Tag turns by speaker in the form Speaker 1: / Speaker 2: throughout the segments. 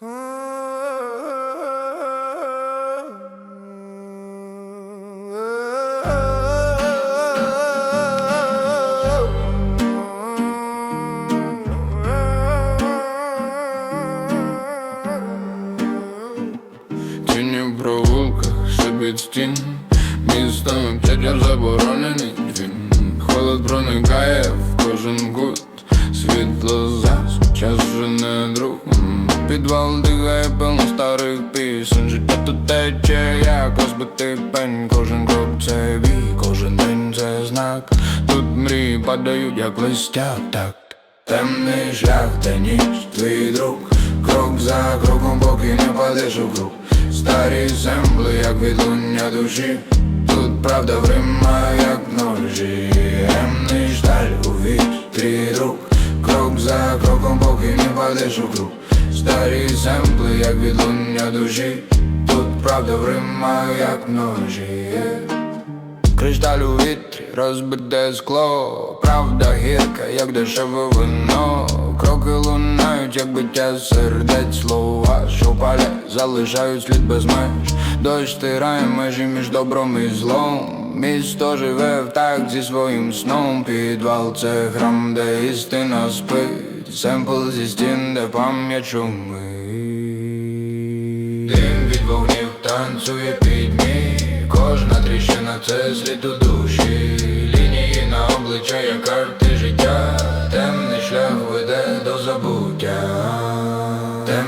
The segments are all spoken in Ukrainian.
Speaker 1: Тіні в провулках, шибить стін. Містом тетя заборонений двін Холод проникає в кожен кут. Світло зас, час вже не друг Підвал дихає певно старих пісень. Життя тут тече, як розбитий пень. Кожен крок це бій, кожен день це знак. Тут мрії падають, як листя, так. Темний шлях, та ніч, твій друг. Крок за кроком, поки не падеш у круг. Старі земли, як відлуння душі. Тут правда врима, як ножі. Темний шталь у вітрі друг Крок за кроком, поки не падеш у круг Старі земли, як відлуння душі Тут правда в Рима, як ножі. Кришталь у вітрі, розбите скло, правда гірка, як дешеве вино, кроки лунають, як биття сердець, слова, залишають слід без меж, дощ стирає межі між добром і злом. Місто живе в такт зі своїм сном, підвал це храм, де істина спить, семпл зі стін, де пам'ять шумить. Дим від вогнів танцює підмі Кожна тріщина це слід у душі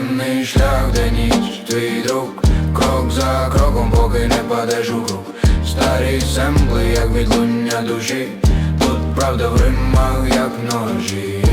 Speaker 1: Темний шлях, де ніч твій друг. Крок за кроком, поки не падеш у круг. Старі семпли, як відлуння душі. Тут правда в римах, як ножі